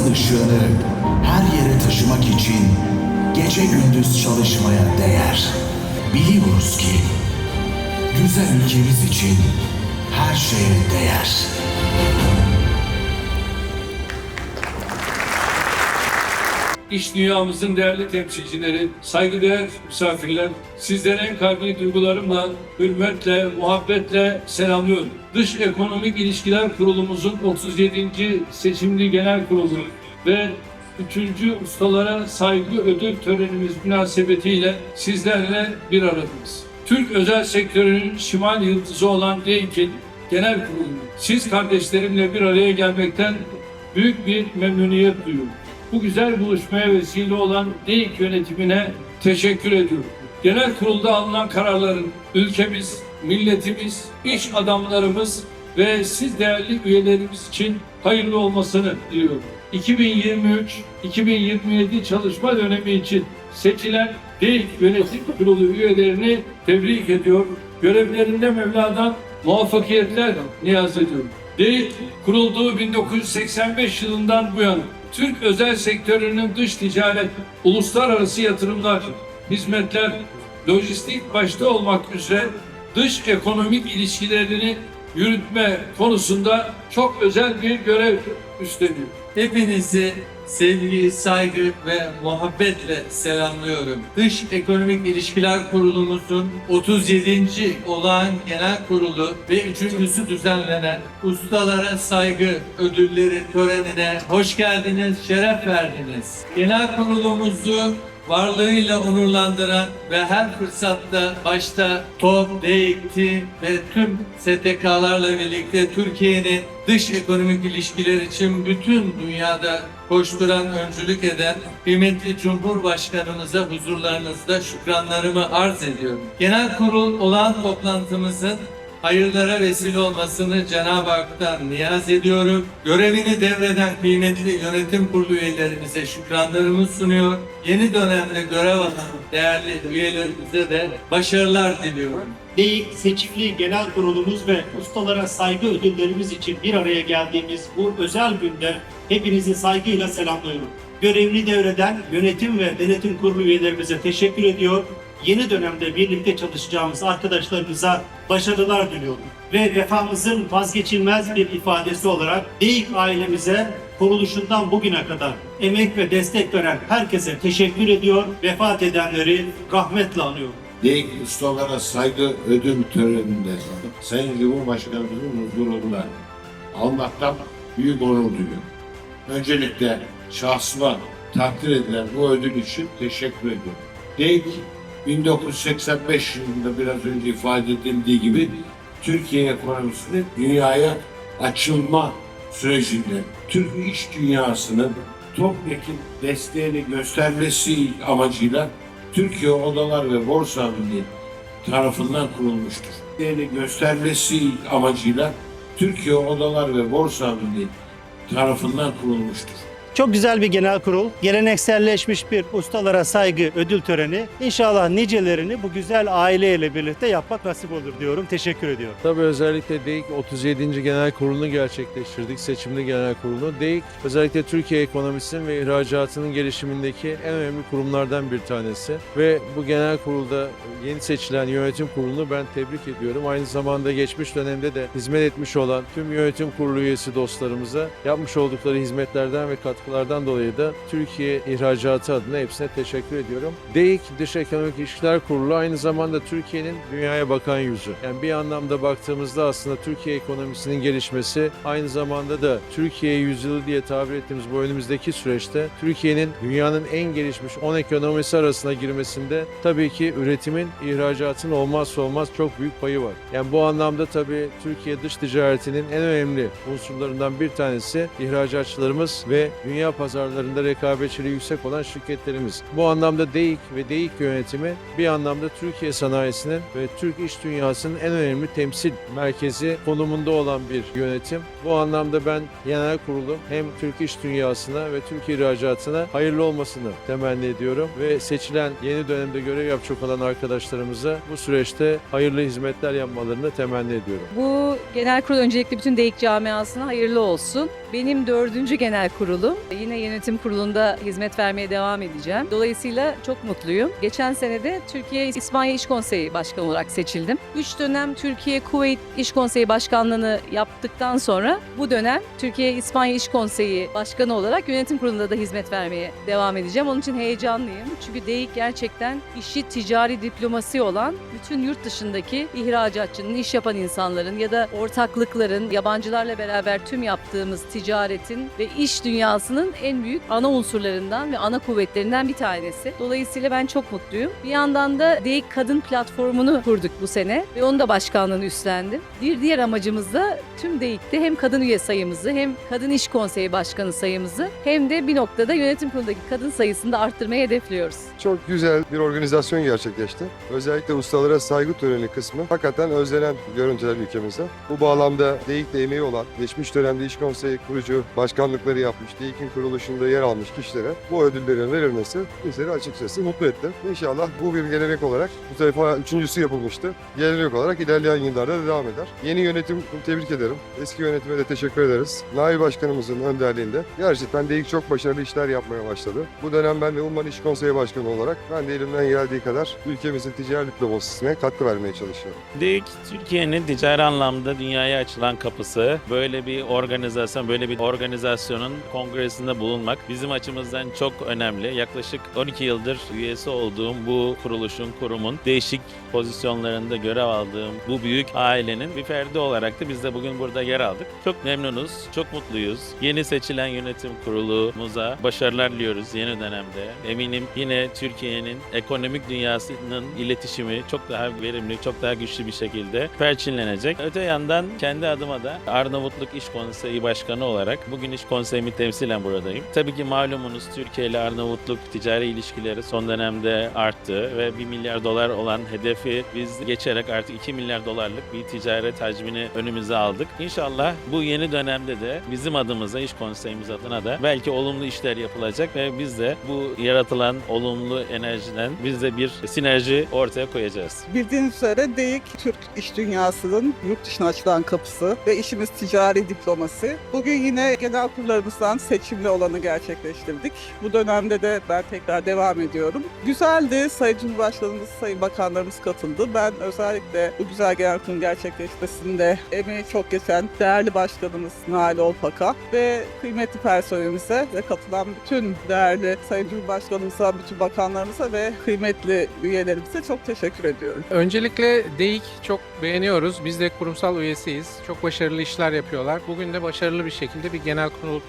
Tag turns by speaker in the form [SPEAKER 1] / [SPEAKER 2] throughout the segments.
[SPEAKER 1] başarıları her yere taşımak için gece gündüz çalışmaya değer. Biliyoruz ki güzel ülkemiz için her şeye değer.
[SPEAKER 2] İş dünyamızın değerli temsilcileri, saygıdeğer misafirler, sizlere en kalbi duygularımla, hürmetle, muhabbetle selamlıyorum. Dış Ekonomik İlişkiler Kurulumuzun 37. seçimli genel kurulu ve 3. Ustalara Saygı Ödül Törenimiz münasebetiyle sizlerle bir aradayız. Türk özel sektörünün şimal yıldızı olan DEİK'in genel kurulu. Siz kardeşlerimle bir araya gelmekten büyük bir memnuniyet duyuyorum. Bu güzel buluşmaya vesile olan DEİK yönetimine teşekkür ediyorum. Genel kurulda alınan kararların ülkemiz, milletimiz, iş adamlarımız ve siz değerli üyelerimiz için hayırlı olmasını diliyorum. 2023-2027 çalışma dönemi için seçilen DEİK Yönetim Kurulu üyelerini tebrik ediyor. Görevlerinde Mevla'dan muvaffakiyetler niyaz ediyorum. DEİK kurulduğu 1985 yılından bu yana Türk özel sektörünün dış ticaret, uluslararası yatırımlar, hizmetler, lojistik başta olmak üzere dış ekonomik ilişkilerini yürütme konusunda çok özel bir görev üstleniyor.
[SPEAKER 3] Hepinizi sevgi, saygı ve muhabbetle selamlıyorum. Dış Ekonomik İlişkiler Kurulumuzun 37. olağan genel kurulu ve üçüncüsü düzenlenen Ustalara Saygı Ödülleri törenine hoş geldiniz, şeref verdiniz. Genel kurulumuzu varlığıyla onurlandıran ve her fırsatta başta TOP, DEİK, TİM ve tüm STK'larla birlikte Türkiye'nin dış ekonomik ilişkiler için bütün dünyada koşturan, öncülük eden kıymetli Cumhurbaşkanımıza huzurlarınızda şükranlarımı arz ediyorum. Genel kurul olan toplantımızın hayırlara vesile olmasını Cenab-ı Hak'tan niyaz ediyorum. Görevini devreden kıymetli yönetim kurulu üyelerimize şükranlarımı sunuyor. Yeni dönemde görev alan değerli üyelerimize de başarılar diliyorum.
[SPEAKER 4] DEİK Seçimli Genel Kurulumuz ve ustalara saygı ödüllerimiz için bir araya geldiğimiz bu özel günde hepinizi saygıyla selamlıyorum. Görevini devreden yönetim ve denetim kurulu üyelerimize teşekkür ediyor. Yeni dönemde birlikte çalışacağımız arkadaşlarımıza başarılar diliyorum. Ve vefamızın vazgeçilmez bir ifadesi olarak DEİK ailemize kuruluşundan bugüne kadar emek ve destek veren herkese teşekkür ediyor. Vefat edenleri rahmetle anıyorum.
[SPEAKER 5] DEİK ustalara saygı ödül töreninde Sayın Cumhurbaşkanımızın huzurunda almaktan büyük onur duyuyorum. Öncelikle şahsıma takdir edilen bu ödül için teşekkür ediyorum. DEİK 1985 yılında biraz önce ifade edildiği gibi Türkiye ekonomisini dünyaya açılma sürecinde Türk iş dünyasının topyekun desteğini göstermesi amacıyla Türkiye Odalar ve Borsa Birliği tarafından kurulmuştur. Değerini göstermesi amacıyla Türkiye Odalar ve Borsa Birliği tarafından kurulmuştur.
[SPEAKER 4] Çok güzel bir genel kurul, gelenekselleşmiş bir ustalara saygı ödül töreni. İnşallah nicelerini bu güzel aileyle birlikte yapmak nasip olur diyorum. Teşekkür ediyorum.
[SPEAKER 6] Tabii özellikle DEİK 37. Genel Kurulu'nu gerçekleştirdik, seçimli genel kurulu. DEİK özellikle Türkiye ekonomisinin ve ihracatının gelişimindeki en önemli kurumlardan bir tanesi. Ve bu genel kurulda yeni seçilen yönetim kurulunu ben tebrik ediyorum. Aynı zamanda geçmiş dönemde de hizmet etmiş olan tüm yönetim kurulu üyesi dostlarımıza yapmış oldukları hizmetlerden ve katkılardan dolayı da Türkiye ihracatı adına hepsine teşekkür ediyorum. DEİK Dış Ekonomik İlişkiler Kurulu aynı zamanda Türkiye'nin dünyaya bakan yüzü. Yani bir anlamda baktığımızda aslında Türkiye ekonomisinin gelişmesi aynı zamanda da Türkiye yüzyılı diye tabir ettiğimiz bu önümüzdeki süreçte Türkiye'nin dünyanın en gelişmiş 10 ekonomisi arasına girmesinde tabii ki üretimin, ihracatın olmazsa olmaz çok büyük payı var. Yani bu anlamda tabii Türkiye dış ticaretinin en önemli unsurlarından bir tanesi ihracatçılarımız ve dünya pazarlarında rekabetçiliği yüksek olan şirketlerimiz. Bu anlamda DEİK ve DEİK yönetimi bir anlamda Türkiye sanayisinin ve Türk iş dünyasının en önemli temsil merkezi konumunda olan bir yönetim. Bu anlamda ben genel kurulu hem Türk iş dünyasına ve Türk ihracatına hayırlı olmasını temenni ediyorum ve seçilen yeni dönemde görev yapacak olan arkadaşlarımıza bu süreçte hayırlı hizmetler yapmalarını temenni ediyorum.
[SPEAKER 7] Bu genel kurul öncelikle bütün DEİK camiasına hayırlı olsun. Benim dördüncü genel kurulum. Yine yönetim kurulunda hizmet vermeye devam edeceğim. Dolayısıyla çok mutluyum. Geçen sene de Türkiye İspanya İş Konseyi Başkanı olarak seçildim. 3 dönem Türkiye Kuveyt İş Konseyi Başkanlığını yaptıktan sonra bu dönem Türkiye İspanya İş Konseyi Başkanı olarak yönetim kurulunda da hizmet vermeye devam edeceğim. Onun için heyecanlıyım. Çünkü DEİK gerçekten işi ticari diplomasi olan bütün yurt dışındaki ihracatçının, iş yapan insanların ya da ortaklıkların, yabancılarla beraber tüm yaptığımız ticaretin ve iş dünyasının en büyük ana unsurlarından ve ana kuvvetlerinden bir tanesi. Dolayısıyla ben çok mutluyum. Bir yandan da DEİK Kadın Platformu'nu kurduk bu sene ve onun da başkanlığını üstlendim. Bir diğer amacımız da tüm DEİK'te hem kadın üye sayımızı hem kadın iş konseyi başkanı sayımızı hem de bir noktada yönetim kurulundaki kadın sayısını da arttırmayı hedefliyoruz.
[SPEAKER 8] Çok güzel bir organizasyon gerçekleşti. Özellikle ustalara saygı töreni kısmı hakikaten özlenen görüntüler ülkemizde. Bu bağlamda DEİK'te emeği olan, geçmiş dönemde İş Konseyi kurucu başkanlıkları yapmış, DEİK'in kuruluşunda yer almış kişilere bu ödüllerin verilmesi bizleri açıkçası mutlu etti. İnşallah bu bir gelenek olarak, bu defa üçüncüsü yapılmıştı. Gelenek olarak ilerleyen yıllarda da devam eder. Yeni yönetim tebrik ederim. Eski yönetime de teşekkür ederiz. Nail Başkanımızın önderliğinde gerçekten DEİK çok başarılı işler yapmaya başladı. Bu dönem ben de Umman İş Konseyi Başkanı olarak ben de elimden geldiği kadar ülkemizin ticari diplomasisine katkı vermeye çalışıyorum.
[SPEAKER 9] DEİK Türkiye'nin ticari anlamda dünyaya açılan kapısı. Böyle bir organizasyon, böyle bir organizasyonun kongresinde bulunmak bizim açımızdan çok önemli. Yaklaşık 12 yıldır üyesi olduğum bu kuruluşun, kurumun değişik pozisyonlarında görev aldığım bu büyük ailenin bir ferdi olarak da biz de bugün burada yer aldık. Çok memnunuz, çok mutluyuz. Yeni seçilen yönetim kurulumuza başarılar diliyoruz yeni dönemde. Eminim yine Türkiye'nin ekonomik dünyasının iletişimi çok daha verimli, çok daha güçlü bir şekilde perçinlenecek. Öte yandan kendi adıma da Arnavutluk İş Konseyi Başkanı olarak bugün İş Konseyimi temsilen buradayım. Tabii ki malumunuz Türkiye ile Arnavutluk ticari ilişkileri son dönemde arttı ve 1 milyar dolar olan hedefi biz geçerek artık 2 milyar dolarlık bir ticaret hacmini önümüze aldık. İnşallah bu yeni dönemde de bizim adımıza, İş Konseyimiz adına da belki olumlu işler yapılacak ve biz de bu yaratılan olumlu enerjiden biz de bir sinerji ortaya koyacağız.
[SPEAKER 10] Bildiğiniz üzere DEİK Türk iş dünyasının yurt dışına açılan kapısı ve işimiz ticari diplomasi. Bugün yine genel kurullarımızdan seçimli olanı gerçekleştirdik. Bu dönemde de ben tekrar devam ediyorum. Güzeldi. Sayın Cumhurbaşkanımız, Sayın Bakanlarımız katıldı. Ben özellikle bu güzel genel kurulun gerçekleşmesinde emeği çok geçen değerli başkanımız Nail Olpaka ve kıymetli personelimize ve katılan bütün değerli Sayın Cumhurbaşkanımıza, bütün bakanlarımıza ve kıymetli üyelerimize çok teşekkür ediyorum.
[SPEAKER 11] Öncelikle DEİK çok beğeniyoruz. Biz de kurumsal üyesiyiz. Çok başarılı işler yapıyorlar. Bugün de başarılı bir şekilde bir genel kurul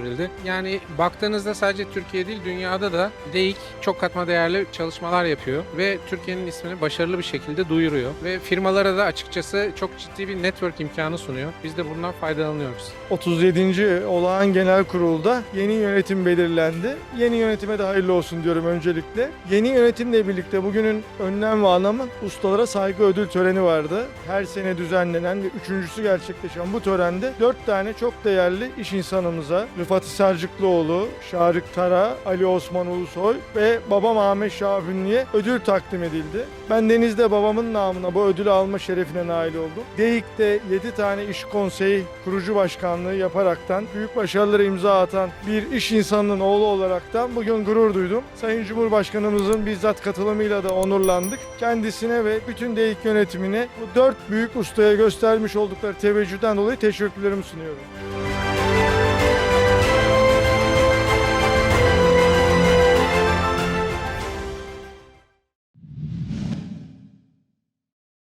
[SPEAKER 11] gerçekleştirildi. Yani baktığınızda sadece Türkiye değil dünyada da DEİK çok katma değerli çalışmalar yapıyor ve Türkiye'nin ismini başarılı bir şekilde duyuruyor ve firmalara da açıkçası çok ciddi bir network imkanı sunuyor. Biz de bundan faydalanıyoruz.
[SPEAKER 12] 37. olağan genel kurulda yeni yönetim belirlendi. Yeni yönetime de hayırlı olsun diyorum öncelikle. Yeni yönetimle birlikte bugünün önlem ve anlamı ustalara saygı ödül töreni vardı. Her sene düzenlenen ve üçüncüsü gerçekleşen bu törende dört tane çok değerli iş insanımıza Rıfat Sarcıklıoğlu, Şarık Tara, Ali Osman Ulusoy ve babam Ahmet Şahinli'ye ödül takdim edildi. Ben Deniz'de babamın namına bu ödülü alma şerefine nail oldum. DEİK'te 7 tane iş konseyi kurucu başkanlığı yaparaktan büyük başarılara imza atan bir iş insanının oğlu olaraktan bugün gurur duydum. Sayın Cumhurbaşkanımızın bizzat katılımıyla da onurlandık. Kendisine ve bütün DEİK yönetimine bu dört büyük ustaya göstermiş oldukları teveccühden dolayı teşekkürlerimi sunuyorum.